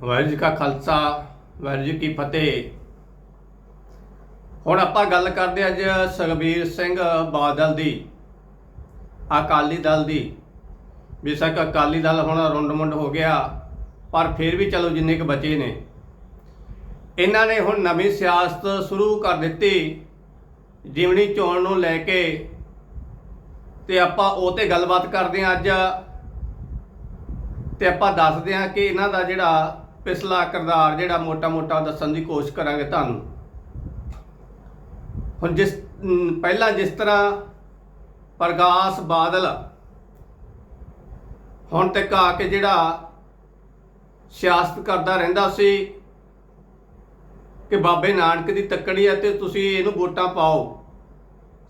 ਵਾਹਿਗੁਰੂ ਜੀ ਕਾ ਖਾਲਸਾ, ਵਾਹਿਗੁਰੂ ਜੀ ਕੀ ਫਤਿਹ। ਹੁਣ ਆਪਾਂ ਗੱਲ ਕਰਦੇ ਅੱਜ ਸੁਖਬੀਰ ਸਿੰਘ ਬਾਦਲ ਦੀ, ਅਕਾਲੀ ਦਲ ਦੀ। ਬੇਸ਼ੱਕ ਅਕਾਲੀ ਦਲ ਹੁਣ ਰੁੰਡ-ਮੁੰਡ ਹੋ ਗਿਆ, ਪਰ ਫਿਰ ਵੀ ਚਲੋ ਜਿੰਨੇ ਕੁ ਬਚੇ ਨੇ। ਇਹਨਾਂ ਨੇ ਹੁਣ ਨਵੀਂ ਸਿਆਸਤ ਸ਼ੁਰੂ ਕਰ ਦਿੱਤੀ, ਜਿਮਣੀ ਚੋਣ ਨੂੰ ਲੈ ਕੇ। ਤੇ ਆਪਾਂ ਉਹ ਤੇ ਗੱਲਬਾਤ ਕਰਦੇ ਹਾਂ ਅੱਜ। ਤੇ ਆਪਾਂ ਦੱਸਦੇ ਹਾਂ ਕਿ ਇਹਨਾਂ ਦਾ ਜਿਹੜਾ ਪਿਛਲਾ ਕਿਰਦਾਰ ਜਿਹੜਾ ਮੋਟਾ-ਮੋਟਾ ਦੱਸਣ ਦੀ ਕੋਸ਼ਿਸ਼ ਕਰਾਂਗੇ ਤੁਹਾਨੂੰ। ਹੁਣ ਜਿਸ ਪਹਿਲਾਂ ਜਿਸ ਤਰ੍ਹਾਂ ਪ੍ਰਗਾਸ ਬਾਦਲ ਹੁਣ ਤੱਕ ਆ ਕੇ ਜਿਹੜਾ ਸਿਆਸਤ ਕਰਦਾ ਰਹਿੰਦਾ ਸੀ ਕਿ ਬਾਬੇ ਨਾਨਕ ਦੀ ਤੱਕੜੀ ਹੈ ਤੇ ਤੁਸੀਂ ਇਹਨੂੰ ਵੋਟਾਂ ਪਾਓ।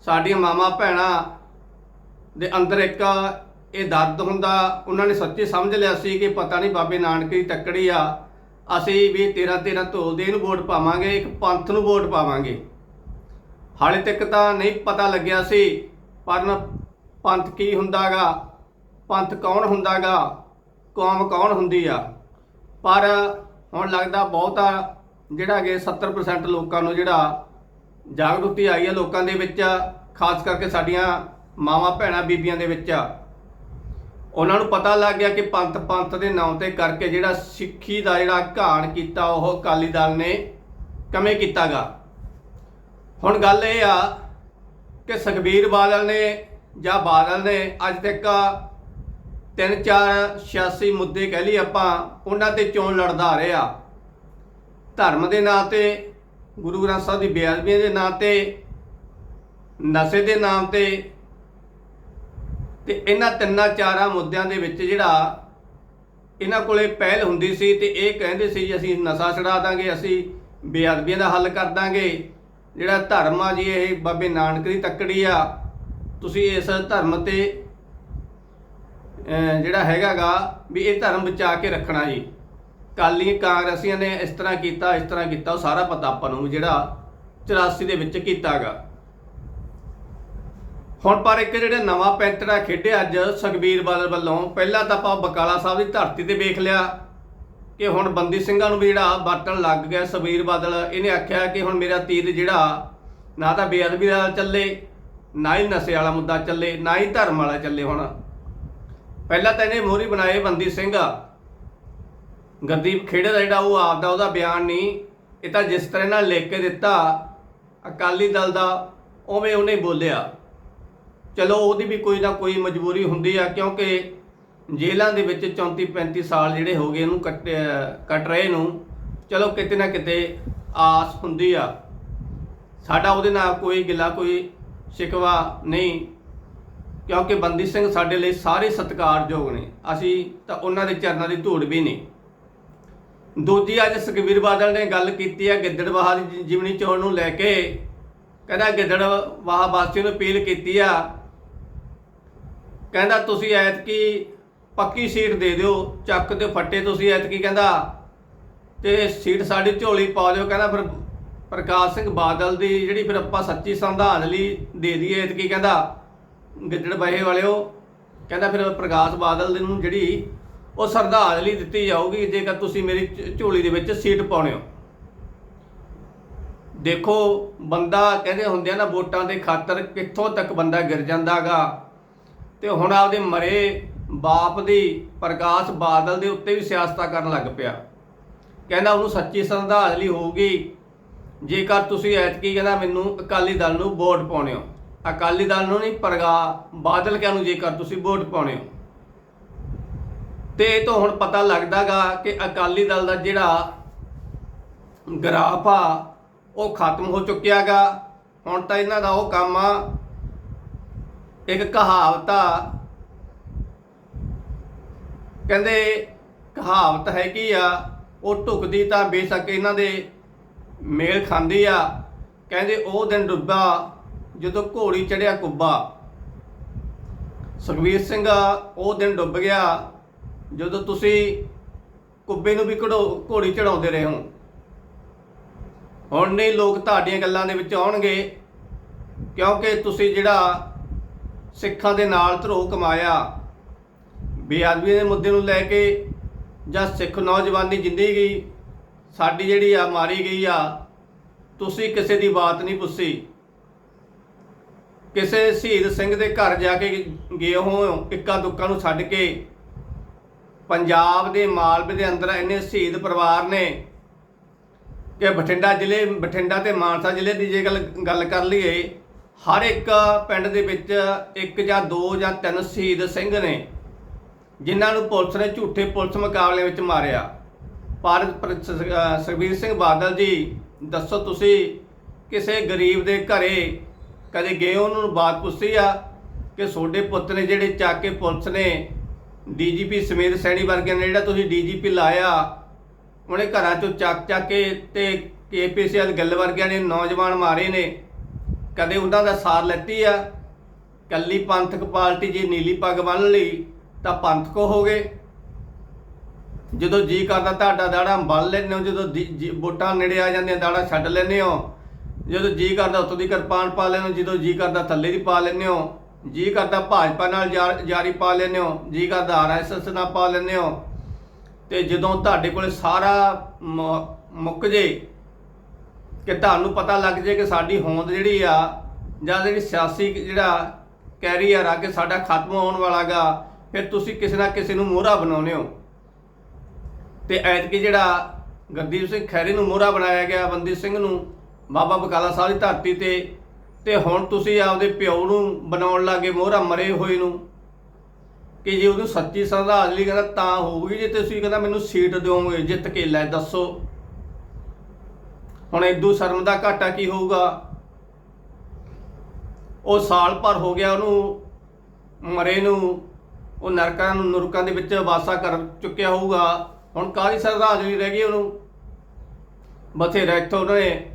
ਸਾਡੀਆਂ ਮਾਮਾ ਭੈਣਾਂ ਦੇ ਅੰਦਰ ਇੱਕ ਇਹ ਦਰਦ ਹੁੰਦਾ, ਉਹਨਾਂ ਨੇ ਸੱਚੀ ਸਮਝ ਲਿਆ ਸੀ ਕਿ ਪਤਾ ਨਹੀਂ ਬਾਬੇ ਨਾਨਕ ਦੀ ਤੱਕੜੀ ਆ। ਅਸੀਂ ਵੀ 13 13 ਧੋਲਦੇ ਨੂੰ ਵੋਟ ਪਾਵਾਂਗੇ, ਇੱਕ ਪੰਥ ਨੂੰ ਵੋਟ ਪਾਵਾਂਗੇ। ਹਾਲੇ ਤੱਕ ਤਾਂ ਨਹੀਂ ਪਤਾ ਲੱਗਿਆ ਸੀ ਪਰ ਨਾ ਪੰਥ ਕੀ ਹੁੰਦਾਗਾ, ਪੰਥ ਕੌਣ ਹੁੰਦਾਗਾ, ਕੌਮ ਕੌਣ ਹੁੰਦੀ ਆ। ਪਰ ਹੁਣ ਲੱਗਦਾ ਬਹੁਤਾ ਜਿਹੜਾ ਕਿ 70% ਲੋਕਾਂ ਨੂੰ ਜਿਹੜਾ ਜਾਗਰੂਕਤੀ ਆਈ ਹੈ ਲੋਕਾਂ ਦੇ ਵਿੱਚ, ਖਾਸ ਕਰਕੇ ਸਾਡੀਆਂ ਮਾਵਾਂ ਭੈਣਾਂ ਬੀਬੀਆਂ ਦੇ ਵਿੱਚ। ਉਹਨਾਂ ਨੂੰ ਪਤਾ ਲੱਗ ਗਿਆ ਕਿ ਪੰਥ ਪੰਥ ਦੇ ਨਾਂ ਤੇ ਕਰਕੇ ਜਿਹੜਾ ਸਿੱਖੀ ਦਾ ਜਿਹੜਾ ਘਾਣ ਕੀਤਾ, ਉਹ ਅਕਾਲੀ ਦਲ ਨੇ ਕਮੇ ਕੀਤਾਗਾ? ਹੁਣ ਗੱਲ ਇਹ ਆ ਕਿ ਸੁਖਬੀਰ ਬਾਦਲ ਨੇ ਜਾਂ ਬਾਦਲ ਨੇ ਅੱਜ ਤੱਕ ਤਿੰਨ ਚਾਰ 86 ਮੁੱਦੇ ਕਹਿ ਲਈ ਆਪਾਂ, ਉਹਨਾਂ ਤੇ ਚੋਣ ਲੜਦਾ ਆ। ਰਿਹਾ ਧਰਮ ਦੇ ਨਾਂ ਤੇ, ਗੁਰੂ ਗ੍ਰੰਥ ਸਾਹਿਬ ਦੀ ਬੇਅਦਬੀ ਦੇ ਨਾਂ ਤੇ, ਨਸ਼ੇ ਦੇ ਨਾਮ ਤੇ ਤੇ ਇਹਨਾਂ ਤਿੰਨਾਂ ਚਾਰਾਂ ਮੁੱਦਿਆਂ ਦੇ ਵਿੱਚ ਜਿਹੜਾ ਇਹਨਾਂ ਕੋਲੇ ਪਹਿਲ ਹੁੰਦੀ ਸੀ ਤੇ ਇਹ ਕਹਿੰਦੇ ਸੀ ਜੀ ਅਸੀਂ ਨਸ਼ਾ ਛਡਾ ਦਾਂਗੇ, ਅਸੀਂ ਬੇਅਦਬੀਆਂ ਦਾ ਹੱਲ ਕਰ ਦਾਂਗੇ। ਜਿਹੜਾ ਧਰਮ ਆ ਜੀ, ਇਹ ਬਾਬੇ ਨਾਨਕ ਦੀ ਤੱਕੜੀ ਆ। ਤੁਸੀਂ ਇਸ ਧਰਮ ਤੇ, ਅਹ, ਜਿਹੜਾ ਹੈਗਾਗਾ ਵੀ ਇਹ ਧਰਮ ਬਚਾ ਕੇ ਰੱਖਣਾ ਜੀ। ਕਾਲੀ ਕਾਂਗਰਸੀਆਂ ਨੇ ਇਸ ਤਰ੍ਹਾਂ ਕੀਤਾ, ਇਸ ਤਰ੍ਹਾਂ ਕੀਤਾ, ਉਹ ਸਾਰਾ ਪਤਾ ਆਪਾਂ ਨੂੰ ਜਿਹੜਾ 84 ਦੇ ਵਿੱਚ ਕੀਤਾਗਾ। ਹੁਣ ਪਰ ਇੱਕ ਜਿਹੜਾ ਨਵਾਂ ਪੈਂਤੜਾ ਖੇਡਿਆ ਅੱਜ ਸੁਖਬੀਰ ਬਾਦਲ ਵੱਲੋਂ, ਪਹਿਲਾਂ ਤਾਂ ਆਪਾਂ ਬਕਾਲਾ ਸਾਹਿਬ ਦੀ ਧਰਤੀ ਤੇ ਵੇਖ ਲਿਆ ਕਿ ਹੁਣ ਬੰਦੀ ਸਿੰਘਾਂ ਨੂੰ ਵੀ ਜਿਹੜਾ ਵਰਤਣ ਲੱਗ ਗਿਆ ਸੁਖਬੀਰ ਬਾਦਲ। ਇਹਨੇ ਆਖਿਆ ਕਿ ਹੁਣ ਮੇਰਾ ਤੀਰ ਜਿਹੜਾ, ਨਾ ਤਾਂ ਬੇਅਦਬੀ ਦਾ ਚੱਲੇ, ਨਾ ਹੀ ਨਸ਼ੇ ਵਾਲਾ ਮੁੱਦਾ ਚੱਲੇ, ਨਾ ਹੀ ਧਰਮ ਵਾਲਾ ਚੱਲੇ ਹੁਣ। ਪਹਿਲਾਂ ਤਾਂ ਇਹਨੇ ਮੋਹਰੀ ਬਣਾਏ ਬੰਦੀ ਸਿੰਘ। ਗੁਰਦੀਪ ਖੇੜੇ ਦਾ ਜਿਹੜਾ ਉਹ ਆਪਦਾ ਉਹਦਾ ਬਿਆਨ ਨਹੀਂ, ਇਹ ਤਾਂ ਜਿਸ ਤਰ੍ਹਾਂ ਨਾਲ ਲਿਖ ਕੇ ਦਿੱਤਾ, ਅਕਾਲੀ ਦਲ ਦਾ ਉਵੇਂ ਉਹਨੇ ਬੋਲਿਆ। ਚਲੋ ਉਹਦੀ ਵੀ ਕੋਈ ਨਾ ਕੋਈ ਮਜਬੂਰੀ ਹੁੰਦੀ ਆ, ਕਿਉਂਕਿ ਜੇਲ੍ਹਾਂ ਦੇ ਵਿੱਚ 34 35 ਸਾਲ ਜਿਹੜੇ ਹੋ ਗਏ ਇਹਨੂੰ ਕੱਟ ਕੱਟ ਰਹੇ ਨੂੰ, ਚਲੋ ਕਿਤੇ ਨਾ ਕਿਤੇ ਆਸ ਹੁੰਦੀ ਆ। ਸਾਡਾ ਉਹਦੇ ਨਾਲ ਕੋਈ ਗਿਲਾ ਕੋਈ ਸ਼ਿਕਵਾ ਨਹੀਂ, ਕਿਉਂਕਿ ਬੰਦੀ ਸਿੰਘ ਸਾਡੇ ਲਈ ਸਾਰੇ ਸਤਿਕਾਰਯੋਗ ਨੇ, ਅਸੀਂ ਤਾਂ ਉਹਨਾਂ ਦੇ ਚਰਨਾਂ ਦੀ ਧੂੜ ਵੀ ਨਹੀਂ। ਦੂਜੀ ਅੱਜ ਸੁਖਬੀਰ ਬਾਦਲ ਨੇ ਗੱਲ ਕੀਤੀ ਹੈ ਗਿੱਦੜਵਾਹਾ ਦੀ ਜਿਮਨੀ ਚੋਣ ਨੂੰ ਲੈ ਕੇ, ਕਹਿੰਦਾ ਗਿੱਦੜਵਾਹਾ ਵਾਸੀਆਂ ਨੂੰ ਅਪੀਲ ਕੀਤੀ ਆ ਕਹਿੰਦਾ ਤੁਸੀਂ ਐਤਕੀ ਪੱਕੀ ਸੀਟ ਦੇ ਦਿਓ, ਚੱਕ ਦੇ ਫੱਟੇ ਤੁਸੀਂ ਐਤਕੀ, ਕਹਿੰਦਾ। ਤੇ ਸੀਟ ਸਾਡੀ ਝੋਲੀ ਪਾ ਦਿਓ, ਕਹਿੰਦਾ ਫਿਰ ਪ੍ਰਕਾਸ਼ ਸਿੰਘ ਬਾਦਲ ਦੀ ਜਿਹੜੀ ਫਿਰ ਆਪਾਂ ਸੱਚੀ ਸੰਵਿਧਾਨ ਲਈ ਦੇ ਦਈਏ ਐਤਕੀ, ਕਹਿੰਦਾ। ਗਿੱਦੜ ਬਹੇ ਵਾਲਿਓ, ਕਹਿੰਦਾ ਫਿਰ ਪ੍ਰਕਾਸ਼ ਬਾਦਲ ਦੇ ਨੂੰ ਜਿਹੜੀ ਉਹ ਸ਼ਰਧਾਂਜਲੀ ਦਿੱਤੀ ਜਾਊਗੀ, ਜੇਕਰ ਤੁਸੀਂ ਮੇਰੀ ਝ- ਝੋਲੀ ਦੇ ਵਿੱਚ ਸੀਟ ਪਾਉਣੇ ਹੋ। ਦੇਖੋ, ਬੰਦਾ ਕਹਿੰਦੇ ਹੁੰਦੇ ਆ ਨਾ, ਵੋਟਾਂ ਦੇ ਖਾਤਰ ਕਿੱਥੋਂ ਤੱਕ ਬੰਦਾ ਗਿਰ ਜਾਂਦਾਗਾ। ਤੇ ਹੁਣ ਆਪਦੇ ਮਰੇ ਬਾਪ ਦੀ ਪ੍ਰਕਾਸ਼ ਬਾਦਲ ਦੇ ਉੱਤੇ ਵੀ ਸਿਆਸਤਾ ਕਰਨ ਲੱਗ ਪਿਆ। ਕਹਿੰਦਾ ਉਹਨੂੰ ਸੱਚੀ ਸ਼ਰਧਾਂਜਲੀ ਹੋਊਗੀ। ਜੇਕਰ ਤੁਸੀਂ ਐਤਕੀ ਕਹਿੰਦਾ ਮੈਨੂੰ ਅਕਾਲੀ ਦਲ ਨੂੰ ਵੋਟ ਪਾਉਣੇ ਹੋ। ਅਕਾਲੀ ਦਲ ਨੂੰ ਨਹੀਂ, ਪ੍ਰਗਾ ਬਾਦਲ ਕਿਆ ਨੂੰ ਜੇਕਰ ਤੁਸੀਂ ਵੋਟ ਪਾਉਣੇ ਹੋ। ਤੇ ਇਹ ਤੋਂ ਹੁਣ ਪਤਾ ਲੱਗਦਾਗਾ ਕਿ ਅਕਾਲੀ ਦਲ ਦਾ ਜਿਹੜਾ ਗਰਾਫ ਆ, ਉਹ ਖਤਮ ਹੋ ਚੁੱਕਿਆਗਾ। ਹੁਣ ਤਾਂ ਇਹਨਾਂ ਦਾ ਉਹ ਕੰਮ ਆ ਇੱਕ ਕਹਾਵਤ ਆ। ਕਹਿੰਦੇ ਕਹਾਵਤ ਹੈ ਕੀ ਆ? ਉਹ ਢੁਕਦੀ ਤਾਂ ਬੇਸ਼ੱਕ ਇਹਨਾਂ ਦੇ ਮੇਲ ਖਾਂਦੀ ਆ। ਕਹਿੰਦੇ ਉਹ ਦਿਨ ਡੁੱਬਾ ਜਦੋਂ ਘੋੜੀ ਚੜਿਆ ਕੁੱਬਾ। ਸੁਖਵੀਰ ਸਿੰਘ, ਉਹ ਦਿਨ ਡੁੱਬ ਗਿਆ ਜਦੋਂ ਤੁਸੀਂ ਕੁੱਬੇ ਨੂੰ ਵੀ ਘੜੋ- ਘੋੜੀ ਚੜਾਉਂਦੇ ਰਹੇ ਹੋ। ਹੁਣ ਨਹੀਂ ਲੋਕ ਤੁਹਾਡੀਆਂ ਗੱਲਾਂ ਦੇ ਵਿੱਚ ਆਉਣਗੇ, ਕਿਉਂਕਿ ਤੁਸੀਂ ਜਿਹੜਾ ਸਿੱਖਾਂ ਦੇ ਨਾਲ ਧਰੋ ਕਮਾਇਆ। ਬੇਅਦਬੀ ਦੇ ਮੁੱਦੇ ਨੂੰ ਲੈ ਕੇ ਜਾਂ ਸਿੱਖ ਨੌਜਵਾਨ ਦੀ ਜ਼ਿੰਦਗੀ ਸਾਡੀ ਜਿਹੜੀ ਆ ਮਾਰੀ ਗਈ ਆ, ਤੁਸੀਂ ਕਿਸੇ ਦੀ ਬਾਤ ਨਹੀਂ ਪੁੱਛੀ। ਕਿਸੇ ਸ਼ਹੀਦ ਸਿੰਘ ਦੇ ਘਰ ਜਾ ਕੇ ਗਏ ਹੋ, ਇੱਕਾ ਦੁੱਕਾ ਨੂੰ ਛੱਡ ਕੇ। ਪੰਜਾਬ ਦੇ ਮਾਲਵੇ ਦੇ ਅੰਦਰ ਇੰਨੇ ਸ਼ਹੀਦ ਪਰਿਵਾਰ ਨੇ ਕਿ ਬਠਿੰਡਾ ਜ਼ਿਲ੍ਹੇ, ਬਠਿੰਡਾ ਤੇ ਮਾਨਸਾ ਜ਼ਿਲ੍ਹੇ ਦੀ ਜੇ ਗੱਲ ਗੱਲ ਕਰ ਲਈਏ ਹਰ ਇੱਕ ਪਿੰਡ ਦੇ ਵਿੱਚ ਇੱਕ ਜਾਂ ਦੋ ਜਾਂ ਤਿੰਨ ਸ਼ਹੀਦ ਸਿੰਘ ਨੇ, ਜਿਨ੍ਹਾਂ ਨੂੰ ਪੁਲਿਸ ਨੇ ਝੂਠੇ ਪੁਲਿਸ ਮੁਕਾਬਲੇ ਵਿੱਚ ਮਾਰਿਆ। ਪਰ ਪਰ ਸੁਖਬੀਰ ਸਿੰਘ ਬਾਦਲ ਜੀ, ਦੱਸੋ ਤੁਸੀਂ ਕਿਸੇ ਗਰੀਬ ਦੇ ਘਰੇ ਕਦੇ ਗਏ ਉਹਨਾਂ ਨੂੰ ਬਾਤ ਪੁੱਛੀ ਆ ਕਿ ਤੁਹਾਡੇ ਪੁੱਤ ਨੇ ਜਿਹੜੇ ਚੱਕ ਕੇ ਪੁਲਿਸ ਨੇ ਡੀਜੀਪੀ ਸਮੇਤ ਸੈਣੀ ਵਰਗਿਆਂ ਨੇ ਜਿਹੜਾ ਤੁਸੀਂ ਡੀਜੀਪੀ ਲਾਇਆ, ਉਹਨੇ ਘਰਾਂ ਚੋਂ ਚੱਕ ਚੱਕ ਕੇ ਤੇ ਕੇਪੀਸੀਐਲ ਗੱਲ ਵਰਗਿਆਂ ਨੇ ਨੌਜਵਾਨ ਮਾਰੇ ਨੇ ਕਦੇ ਉਹਨਾਂ ਦਾ ਸਾਰ ਲੈਤੀ ਆ, ਕੱਲੀ ਪੰਥਕ ਪਾਰਟੀ ਜੀ ਨੀਲੀ ਪੱਗ ਬੰਨ ਲਈ, ਤਾਂ ਪੰਥਕੋ ਹੋ ਗਏ। ਜਦੋਂ ਜੀ ਕਰਦਾ ਤੁਹਾਡਾ ਦਾੜਾ ਬੰਨ ਲੈਂਦੇ ਹੋ, ਜਦੋਂ ਦੀ- ਜੀ- ਵੋਟਾਂ ਨੇੜੇ ਆ ਜਾਂਦੀਆਂ, ਦਾੜਾ ਛੱਡ ਲੈਂਦੇ ਹੋ। ਜਦੋਂ ਜੀ ਕਰਦਾ ਉੱਤੋਂ ਦੀ ਕਿਰਪਾਨ ਪਾ ਲੈਂਦੇ ਹੋ, ਜਦੋਂ ਜੀ ਕਰਦਾ ਥੱਲੇ ਦੀ ਪਾ ਲੈਂਦੇ ਹੋ। ਜੀ ਕਰਦਾ ਭਾਜਪਾ ਨਾਲ ਯਾਰ- ਯਾਰੀ ਪਾ ਲੈਂਦੇ ਹੋ, ਜੀ ਕਰਦਾ ਆਰਐਸਐਸ ਨਾਲ ਪਾ ਲੈਂਦੇ ਹੋ। ਤੇ ਜਦੋਂ ਤੁਹਾਡੇ ਕੋਲ ਸਾਰਾ ਮ- ਮੁੱਕ ਜੇ ਕਿ ਤੁਹਾਨੂੰ ਪਤਾ ਲੱਗ ਜੇ ਕਿ ਸਾਡੀ ਹੋਂਦ ਜਿਹੜੀ ਆ, ਜਾਂ ਜਿਹੜੀ ਸਿਆਸੀ ਜਿਹੜਾ ਕੈਰੀਅਰ ਆ, ਕਿ ਸਾਡਾ ਖਤਮ ਹੋਣ ਵਾਲਾਗਾ ਫਿਰ ਤੁਸੀਂ ਕਿਸੇ ਨਾ ਕਿਸੇ ਨੂੰ ਮੋਹਰਾ ਬਣਾਉਨੇ ਹੋ। ਤੇ ਐਤਕੀ ਜਿਹੜਾ ਗੁਰਦੀਪ ਸਿੰਘ ਖੈਰੇ ਨੂੰ ਮੋਹਰਾ ਬਣਾਇਆ ਗਿਆ, ਬੰਦੀ ਸਿੰਘ ਨੂੰ, ਬਾਬਾ ਬਕਾਲਾ ਸਾਹਿਬ ਦੀ ਧਰਤੀ ਤੇ ਤੇ ਹੁਣ ਤੁਸੀਂ ਆਪਦੇ ਪਿਓ ਨੂੰ ਬਣਾਉਣ ਲੱਗੇ ਮੋਹਰਾ ਮਰੇ ਹੋਏ ਨੂੰ, ਕਿ ਜੇ ਉਹਨੂੰ ਸੱਚੀ ਸ਼ਰਧਾਂਜਲੀ ਕਹਿੰਦਾ ਤਾਂ ਹੋਊਗੀ, ਜੇ ਤੁਸੀਂ ਕਹਿੰਦਾ ਮੈਨੂੰ ਸੀਟ ਦਿਓਗੇ, ਜਿੱਤ ਕੇ ਲੈ ਦੱਸੋ। ਹੁਣ ਇਦੂ ਸ਼ਰਮ ਦਾ ਘਾਟਾ ਕੀ ਹੋਊਗਾ? ਉਹ ਸਾਲ ਭਰ ਹੋ ਗਿਆ ਉਹਨੂੰ ਮਰੇ ਨੂੰ, ਉਹ ਨਰਕਾਂ ਨੂੰ, ਨਰਕਾਂ ਦੇ ਵਿੱਚ ਵਾਸਾ ਕਰ ਚੁੱਕਿਆ ਹੋਊਗਾ। ਹੁਣ ਕਾਹਦੀ ਸ਼ਰਧਾਂਜਲੀ ਰਹਿ ਗਈ ਉਹਨੂੰ? ਬਥੇਰਾ ਇੱਥੋਂ ਉਹਨੇ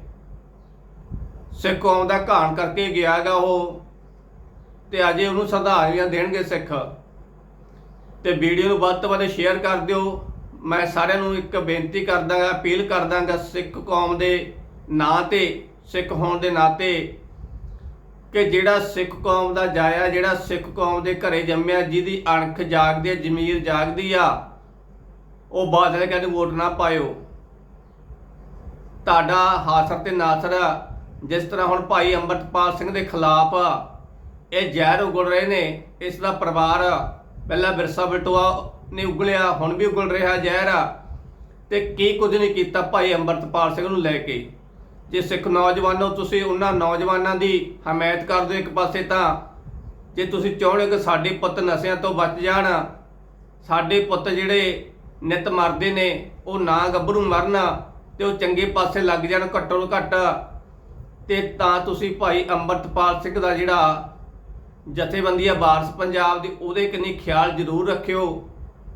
ਸਿੱਖ ਕੌਮ ਦਾ ਘਾਣ ਕਰਕੇ ਗਿਆਗਾ ਉਹ, ਤੇ ਅਜੇ ਉਹਨੂੰ ਸ਼ਰਧਾਂਜਲੀਆਂ ਦੇਣਗੇ ਸਿੱਖ। ਤੇ ਵੀਡੀਓ ਨੂੰ ਵੱਧ ਤੋਂ ਵੱਧ ਸ਼ੇਅਰ ਕਰ ਦਿਓ। ਮੈਂ ਸਾਰਿਆਂ ਨੂੰ ਇੱਕ ਬੇਨਤੀ ਕਰਦਾਗਾ, ਅਪੀਲ ਕਰਦਾਗਾ ਸਿੱਖ ਕੌਮ ਦੇ ਨਾਂ ਤੇ ਸਿੱਖ ਹੋਣ ਦੇ ਨਾਤੇ ਕਿ ਜਿਹੜਾ ਸਿੱਖ ਕੌਮ ਦਾ ਜਾਇਆ, ਜਿਹੜਾ ਸਿੱਖ ਕੌਮ ਦੇ ਘਰੇ ਜੰਮਿਆ, ਜਿਹਦੀ ਅਣਖ ਜਾਗਦੀ ਹੈ ਜ਼ਮੀਰ ਜਾਗਦੀ ਆ, ਉਹ ਬਾਦਲ ਕਹਿੰਦੇ ਵੋਟ ਨਾ ਪਾਇਓ। ਤੁਹਾਡਾ ਹਾਸਰ ਤੇ ਨਾਸਰ ਜਿਸ ਤਰ੍ਹਾਂ ਹੁਣ ਭਾਈ ਅੰਮ੍ਰਿਤਪਾਲ ਸਿੰਘ ਦੇ ਖਿਲਾਫ ਇਹ ਜ਼ਹਿਰ ਉਗਲ ਰਹੇ ਨੇ, ਇਸ ਦਾ ਪਰਿਵਾਰ ਪਹਿਲਾਂ ਬਿਰਸਾ ਬਟੂਆ ਨੇ ਉਗਲਿਆ, ਹੁਣ ਵੀ ਉਗਲ ਰਿਹਾ ਜ਼ਹਿਰ ਆ। ਤੇ ਕੀ ਕੁਝ ਨਹੀਂ ਕੀਤਾ ਭਾਈ ਅੰਮ੍ਰਿਤਪਾਲ ਸਿੰਘ ਨੂੰ ਲੈ ਕੇ। ਜੇ ਸਿੱਖ ਨੌਜਵਾਨੋ ਤੁਸੀਂ ਉਹਨਾਂ ਨੌਜਵਾਨਾਂ ਦੀ ਹਮਾਇਤ ਕਰਦੇ ਹੋ ਇੱਕ ਪਾਸੇ ਤਾਂ, ਜੇ ਤੁਸੀਂ ਚਾਹੁੰਦੇ ਹੋ ਕਿ ਸਾਡੇ ਪੁੱਤ ਨਸ਼ਿਆਂ ਤੋਂ ਬਚ ਜਾਣ, ਸਾਡੇ ਪੁੱਤ ਜਿਹੜੇ ਨਿਤ ਮਰਦੇ ਨੇ, ਉਹ ਨਾ ਗੱਭਰੂ ਮਰਨ ਤੇ ਉਹ ਚੰਗੇ ਪਾਸੇ ਲੱਗ ਜਾਣ ਘੱਟੋ ਘੱਟ। ਤੇ ਤਾਂ ਤੁਸੀਂ ਭਾਈ ਅੰਮ੍ਰਿਤਪਾਲ ਸਿੰਘ ਦਾ ਜਿਹੜਾ ਜਥੇਬੰਦੀ ਆ ਵਾਰਸ ਪੰਜਾਬ ਦੀ, ਉਹਦੇ ਕਿੰਨੀ ਖਿਆਲ ਜ਼ਰੂਰ ਰੱਖਿਓ।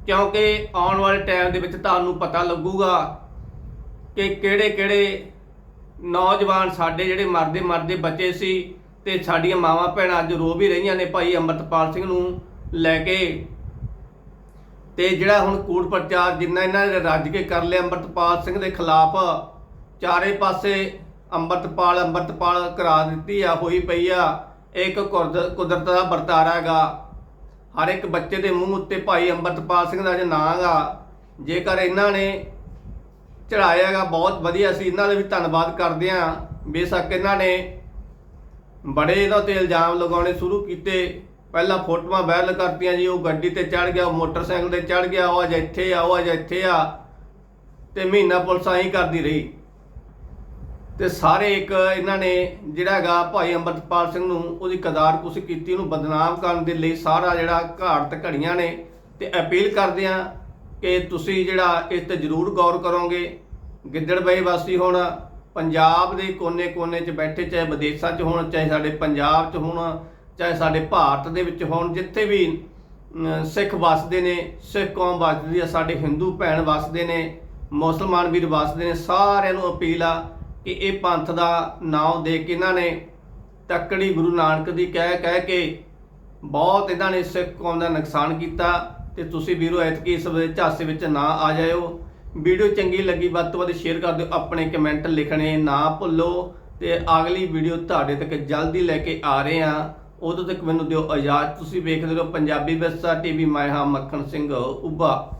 ਕਿਉਂਕਿ ਆਉਣ ਵਾਲੇ ਟਾਈਮ ਦੇ ਵਿੱਚ ਤੁਹਾਨੂੰ ਪਤਾ ਲੱਗੂਗਾ ਕਿ ਕਿਹੜੇ ਕਿਹੜੇ ਨੌਜਵਾਨ ਸਾਡੇ ਜਿਹੜੇ ਮਰਦੇ ਮਰਦੇ ਬੱਚੇ ਸੀ ਤੇ ਸਾਡੀਆਂ ਮਾਵਾਂ ਭੈਣਾਂ ਅੱਜ ਰੋ ਵੀ ਰਹੀਆਂ ਨੇ ਭਾਈ ਅੰਮ੍ਰਿਤਪਾਲ ਸਿੰਘ ਨੂੰ ਲੈ ਕੇ। ਤੇ ਜਿਹੜਾ ਹੁਣ ਕੂੜ ਪ੍ਰਚਾਰ ਜਿੰਨਾ ਇਹਨਾਂ ਨੇ ਰੱਜ ਕੇ ਕਰ ਲਿਆ ਅੰਮ੍ਰਿਤਪਾਲ ਸਿੰਘ ਦੇ ਖਿਲਾਫ, ਚਾਰੇ ਪਾਸੇ ਅੰਮ੍ਰਿਤਪਾਲ ਅੰਮ੍ਰਿਤਪਾਲ ਕਰਾ ਦਿੱਤੀ ਆ, ਹੋਈ ਪਈ ਆ। ਇਹ ਇੱਕ ਕੁਰਦ- ਕੁਦਰਤ ਦਾ ਵਰਤਾਰਾ ਹੈਗਾ। ਹਰ ਇੱਕ ਬੱਚੇ ਦੇ ਮੂੰਹ ਉੱਤੇ ਭਾਈ ਅੰਮ੍ਰਿਤਪਾਲ ਸਿੰਘ ਦਾ ਜੇ ਨਾਂ ਹੈਗਾ ਜੇਕਰ ਇਹਨਾਂ ਨੇ ਚੜਾਇਆਗਾ ਬਹੁਤ ਵਧੀਆ ਸੀ, ਇਹਨਾਂ ਦਾ ਵੀ ਧੰਨਵਾਦ ਕਰਦੇ ਆ ਬੇਸ਼ੱਕ ਇਹਨਾਂ ਨੇ ਬੜੇ ਇਹਨਾਂ ਤੇ ਇਲਜ਼ਾਮ ਲਗਾਉਣੇ ਸ਼ੁਰੂ ਕੀਤੇ। ਪਹਿਲਾਂ ਫੋਟੋਆਂ ਵਾਇਰਲ ਕਰਤੀਆਂ ਜੀ, ਉਹ ਗੱਡੀ ਤੇ ਚੜ ਗਿਆ, ਉਹ ਮੋਟਰਸਾਈਕਲ ਤੇ ਚੜ ਗਿਆ, ਉਹ ਅੱਜ ਇੱਥੇ ਆ, ਉਹ ਅੱਜ ਇੱਥੇ ਆ। ਤੇ ਮਹੀਨਾ ਪੁਲਿਸ ਆਈ ਕਰਦੀ ਰਹੀ। ਤੇ ਸਾਰੇ ਇੱਕ ਇਹਨਾਂ ਨੇ ਜਿਹੜਾ ਹੈਗਾ ਭਾਈ ਅੰਮ੍ਰਿਤਪਾਲ ਸਿੰਘ ਨੂੰ ਉਹਦੀ ਕਦਾਰ ਕੁਛ ਕੀਤੀ, ਉਹਨੂੰ ਬਦਨਾਮ ਕਰਨ ਦੇ ਲਈ ਸਾਰਾ ਜਿਹੜਾ ਘਾਟ ਘੜੀਆਂ ਨੇ ਤੇ ਅਪੀਲ ਕਰਦੇ ਆ ਕਿ ਤੁਸੀਂ ਜਿਹੜਾ ਇਸ ਤੇ ਜ਼ਰੂਰ ਗੌਰ ਕਰੋਗੇ। ਗਿੱਦੜਬਾਈ ਵਾਸੀ ਹੁਣ ਪੰਜਾਬ ਦੇ ਕੋਨੇ-ਕੋਨੇ 'ਚ ਬੈਠੇ, ਚਾਹੇ ਵਿਦੇਸ਼ਾਂ 'ਚ ਹੋਣ, ਚਾਹੇ ਸਾਡੇ ਪੰਜਾਬ 'ਚ ਹੋਣ, ਚਾਹੇ ਸਾਡੇ ਭਾਰਤ ਦੇ ਵਿੱਚ ਹੋਣ, ਜਿੱਥੇ ਵੀ ਸਿੱਖ ਵਸਦੇ ਨੇ, ਸਿੱਖ ਕੌਮ ਵਸਦੀ ਆ, ਸਾਡੇ ਹਿੰਦੂ ਭੈਣ ਵਸਦੇ ਨੇ, ਮੁਸਲਮਾਨ ਵੀਰ ਵਸਦੇ ਨੇ, ਸਾਰਿਆਂ ਨੂੰ ਅਪੀਲ ਆ ਕਿ ਇਹ ਪੰਥ ਦਾ ਨਾਮ ਦੇ ਕੇ ਇਹਨਾਂ ਨੇ ਤੱਕੜੀ ਗੁਰੂ ਨਾਨਕ ਦੀ ਕਹਿ ਕਹਿ ਕੇ ਬਹੁਤ ਇਹਨਾਂ ਨੇ ਸਿੱਖ ਕੌਮ ਦਾ ਨੁਕਸਾਨ ਕੀਤਾ ਤੇ ਤੁਸੀਂ ਵੀਰੋ ਐਤਕੀ ਇਸ ਝਾਸੇ ਵਿੱਚ ਨਾ ਆ ਜਾਇਓ। ਵੀਡੀਓ ਚੰਗੀ ਲੱਗੀ ਵੱਧ ਤੋਂ ਵੱਧ ਸ਼ੇਅਰ ਕਰ ਦਿਓ, ਆਪਣੇ ਕਮੈਂਟ ਲਿਖਣੇ ਨਾ ਭੁੱਲੋ ਤੇ ਅਗਲੀ ਵੀਡੀਓ ਤੁਹਾਡੇ ਤੱਕ ਜਲਦੀ ਲੈ ਕੇ ਆ ਰਹੇ ਹਾਂ। ਉਦੋਂ ਤੱਕ ਮੈਨੂੰ ਦਿਓ ਆਜ਼ਾਦ ਤੁਸੀਂ ਵੇਖਦੇ ਰਹੋ ਪੰਜਾਬੀ ਵਿਰਸਾ ਟੀਵੀ, ਮੈਂ ਹਾਂ ਮੱਖਣ ਸਿੰਘ, ਉੱਭਾ।